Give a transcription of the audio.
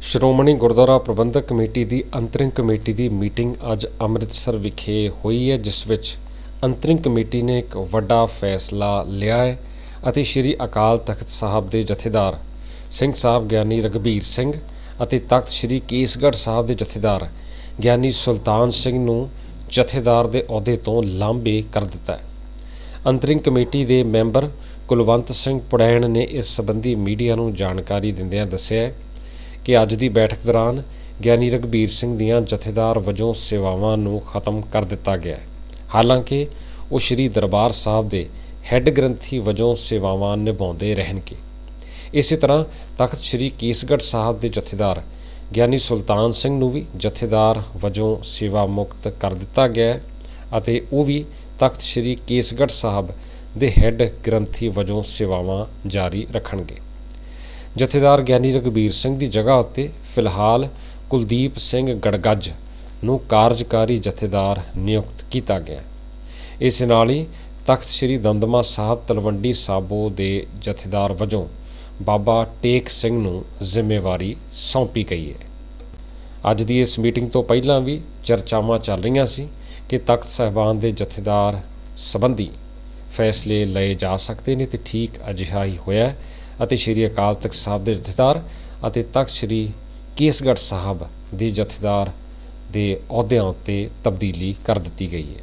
ਸ਼੍ਰੋਮਣੀ ਗੁਰਦੁਆਰਾ ਪ੍ਰਬੰਧਕ committee ਦੀ ਅੰਤਰਿਮ committee ਦੀ ਮੀਟਿੰਗ ਅੱਜ ਅੰਮ੍ਰਿਤਸਰ ਵਿਖੇ ਹੋਈ ਹੈ, ਜਿਸ ਵਿੱਚ ਅੰਤਰਿਮ ਕਮੇਟੀ ਨੇ ਇੱਕ ਵੱਡਾ ਫੈਸਲਾ ਲਿਆ ਹੈ ਅਤੇ ਸ੍ਰੀ ਅਕਾਲ ਤਖਤ ਸਾਹਿਬ ਦੇ ਜਥੇਦਾਰ ਸਿੰਘ ਸਾਹਿਬ ਗਿਆਨੀ ਰਗਬੀਰ ਸਿੰਘ ਅਤੇ ਤਖਤ ਸ੍ਰੀ ਕੇਸਗੜ੍ਹ ਸਾਹਿਬ ਦੇ ਜਥੇਦਾਰ ਗਿਆਨੀ ਸੁਲਤਾਨ ਸਿੰਘ ਨੂੰ ਜਥੇਦਾਰ ਦੇ ਅਹੁਦੇ ਤੋਂ ਲਾਂਭੇ ਕਰ ਦਿੱਤਾ ਹੈ। ਅੰਤਰਿਮ ਕਮੇਟੀ ਦੇ ਮੈਂਬਰ ਕੁਲਵੰਤ ਸਿੰਘ ਪੁੜੈਣ ਨੇ ਇਸ ਸੰਬੰਧੀ ਮੀਡੀਆ ਨੂੰ ਜਾਣਕਾਰੀ ਦਿੰਦਿਆਂ ਦੱਸਿਆ ਕਿ ਅੱਜ ਦੀ ਬੈਠਕ ਦੌਰਾਨ ਗਿਆਨੀ ਰਗਬੀਰ ਸਿੰਘ ਦੀਆਂ ਜਥੇਦਾਰ ਵਜੋਂ ਸੇਵਾਵਾਂ ਨੂੰ ਖਤਮ ਕਰ ਦਿੱਤਾ ਗਿਆ ਹੈ। ਹਾਲਾਂਕਿ, ਉਹ ਸ੍ਰੀ ਦਰਬਾਰ ਸਾਹਿਬ ਦੇ ਹੈੱਡ ਗ੍ਰੰਥੀ ਵਜੋਂ ਸੇਵਾਵਾਂ ਨਿਭਾਉਂਦੇ ਰਹਿਣਗੇ। ਇਸੇ ਤਰ੍ਹਾਂ ਤਖਤ ਸ੍ਰੀ ਕੇਸਗੜ੍ਹ ਸਾਹਿਬ ਦੇ ਜਥੇਦਾਰ ਗਿਆਨੀ ਸੁਲਤਾਨ ਸਿੰਘ ਨੂੰ ਵੀ ਜਥੇਦਾਰ ਵਜੋਂ ਸੇਵਾ ਮੁਕਤ ਕਰ ਦਿੱਤਾ ਗਿਆ ਅਤੇ ਉਹ ਵੀ ਤਖਤ ਸ੍ਰੀ ਕੇਸਗੜ੍ਹ ਸਾਹਿਬ ਦੇ ਹੈੱਡ ਗ੍ਰੰਥੀ ਵਜੋਂ ਸੇਵਾਵਾਂ ਜਾਰੀ ਰੱਖਣਗੇ। ਜਥੇਦਾਰ ਗਿਆਨੀ ਰਗਬੀਰ ਸਿੰਘ ਦੀ ਜਗ੍ਹਾ ਉੱਤੇ ਫਿਲਹਾਲ ਕੁਲਦੀਪ ਸਿੰਘ ਗੜਗੱਜ ਨੂੰ ਕਾਰਜਕਾਰੀ ਜਥੇਦਾਰ ਨਿਯੁਕਤ ਕੀਤਾ ਗਿਆ ਇਸ ਨਾਲ ਹੀ ਤਖਤ ਸ੍ਰੀ ਦਮਦਮਾ ਸਾਹਿਬ ਤਲਵੰਡੀ ਸਾਬੋ ਦੇ ਜਥੇਦਾਰ ਵਜੋਂ ਬਾਬਾ ਟੇਕ ਸਿੰਘ ਨੂੰ ਜ਼ਿੰਮੇਵਾਰੀ ਸੌਂਪੀ ਗਈ ਹੈ। ਅੱਜ ਦੀ ਇਸ ਮੀਟਿੰਗ ਤੋਂ ਪਹਿਲਾਂ ਵੀ ਚਰਚਾਵਾਂ ਚੱਲ ਰਹੀਆਂ ਸੀ ਕਿ ਤਖਤ ਸਾਹਿਬਾਨ ਦੇ ਜਥੇਦਾਰ ਸੰਬੰਧੀ ਫੈਸਲੇ ਲਏ ਜਾ ਸਕਦੇ ਨੇ ਤੇ ਠੀਕ ਅਜਿਹਾ ਹੀ ਹੋਇਆ ਅਤੇ ਸ੍ਰੀ ਅਕਾਲ ਤਖਤ ਸਾਹਿਬ ਦੇ ਜਥੇਦਾਰ ਅਤੇ ਤਖਤ ਸ੍ਰੀ ਕੇਸਗੜ੍ਹ ਸਾਹਿਬ ਦੇ ਜਥੇਦਾਰ ਦੇ ਅਹੁਦਿਆਂ ਉੱਤੇ ਤਬਦੀਲੀ ਕਰ ਦਿੱਤੀ ਗਈ ਹੈ।